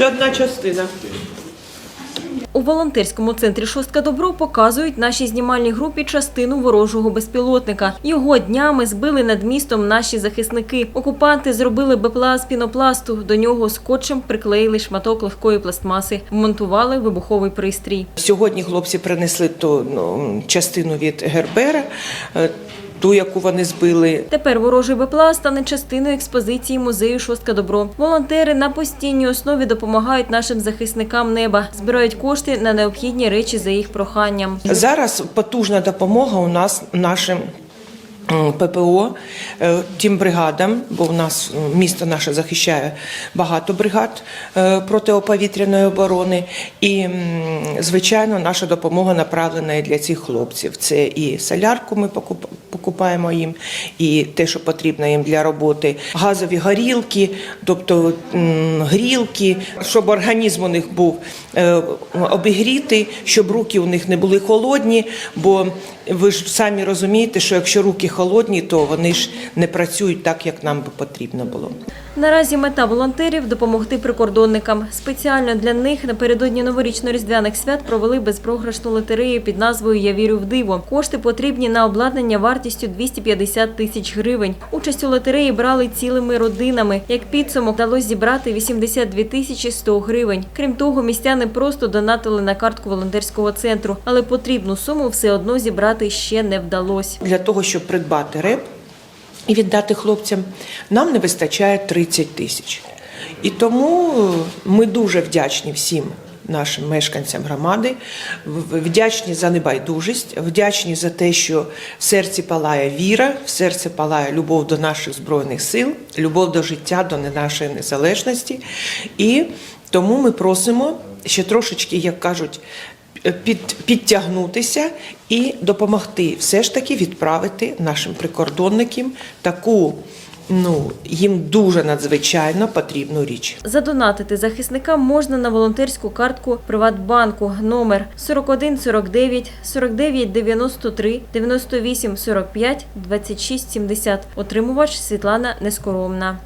Це одна частина. У волонтерському центрі Шостка Добро показують нашій знімальній групі частину ворожого безпілотника. Його днями збили над містом наші захисники. Окупанти зробили БПЛА з пінопласту. До нього скотчем приклеїли шматок легкої пластмаси, вмонтували вибуховий пристрій. Сьогодні хлопці принесли ту ну, частину від Гербера, ту, яку вони збили. Тепер ворожий БПЛА стане частиною експозиції музею Шостка Добро. Волонтери на постійній основі допомагають нашим захисникам неба, збирають кошти на необхідні речі за їх проханням. Зараз потужна допомога у нас нашим. ППО е, тим бригадам, бо в нас місто наше захищає багато бригад е, протиповітряної оборони. І, звичайно, наша допомога направлена і для цих хлопців. Це і солярку ми покупаємо їм, і те, що потрібно їм для роботи, газові горілки, тобто грілки, щоб організм у них був е, обігрітий, щоб руки у них не були холодні. Бо ви ж самі розумієте, що якщо руки холодні, то вони ж не працюють так, як нам би потрібно було. Наразі мета волонтерів допомогти прикордонникам. Спеціально для них напередодні новорічно-різдвяних свят провели безпрограшну лотерею під назвою Я вірю в диво. Кошти потрібні на обладнання вартістю 250 тисяч гривень. Участь у лотереї брали цілими родинами. Як підсумок вдалося зібрати 82 тисячі 100 гривень. Крім того, містяни просто донатили на картку волонтерського центру, але потрібну суму все одно зібрати ще не вдалося. Для того, щоб придбати реп і віддати хлопцям, нам не вистачає 30 тисяч. І тому е, ми дуже вдячні всім нашим мешканцям громади, вдячні за небайдужість, вдячні за те, що в серці палає віра, в серці палає любов до наших збройних сил, любов до життя, до нашої незалежності. І тому ми просимо ще трошечки, як кажуть, під, підтягнутися і допомогти все ж таки відправити нашим прикордонникам таку ну їм дуже надзвичайно потрібну річ. Задонатити захисникам можна на волонтерську картку Приватбанку номер 4149 4993 9845 2670. Отримувач Світлана Нескоромна.